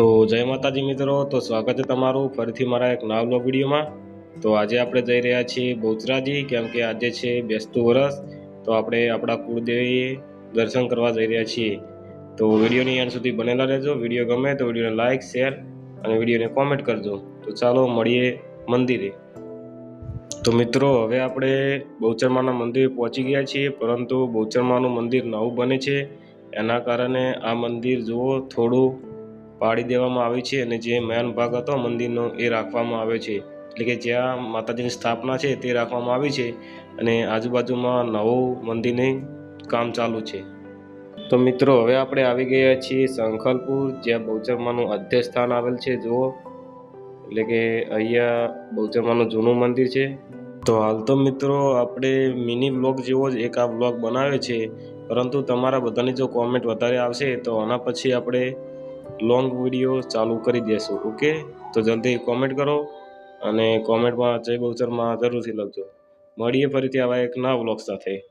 તો જય માતાજી મિત્રો, તો સ્વાગત છે તમારું ફરીથી મારા એક નવા બ્લોગ વિડીયોમાં. તો આજે આપણે જઈ રહ્યા છીએ બહુચરાજી, કેમ કે આજે છે બેસતું વરસ. તો આપણે આપણા કુળદેવી દર્શન કરવા જઈ રહ્યા છીએ. તો વિડીયોની અંત સુધી બનેલા રહેજો. વીડિયો ગમે તો વિડીયોને લાઇક શેર અને વિડીયોને કોમેન્ટ કરજો. તો ચાલો મળીએ મંદિરે. તો મિત્રો, હવે આપણે બહુચરમાના મંદિરે પહોંચી ગયા છીએ, પરંતુ બહુચરમાનું મંદિર નવું બને છે. એના કારણે આ મંદિર જુઓ, થોડું પાડી દેવામાં આવી છે અને જે મેન ભાગ હતો, મંદિરનો, એ રાખવામાં આવે છે. એટલે કે જ્યાં માતાજીની સ્થાપના છે, તે રાખવામાં આવી છે અને આજુબાજુમાં નવું મંદિરને કામ ચાલુ છે. તો મિત્રો, હવે આપણે આવી ગયા છીએ શંખલપુર જ્યાં બહુચરમાનું અધ્યય સ્થાન આવેલ છે. જુઓ. એટલે કે અહીંયા બહુચરમાનું જૂનું મંદિર છે. તો હાલ તો મિત્રો, આપણે મિની બ્લોગ જેવો જ એક આ બ્લોગ બનાવે છે. પરંતુ તમારા બધાની જો કોમેન્ટ વધારે આવશે, તો આના પછી આપણે લોંગ વીડિયો ચાલુ કરી દેશું ઓકે તો જલ્દી કોમેન્ટ કરો અને કોમેન્ટમાં જય બહુચરમાં જરૂરથી લખજો. મળીએ ફરીથી આવા એક નવા બ્લોગ સાથે.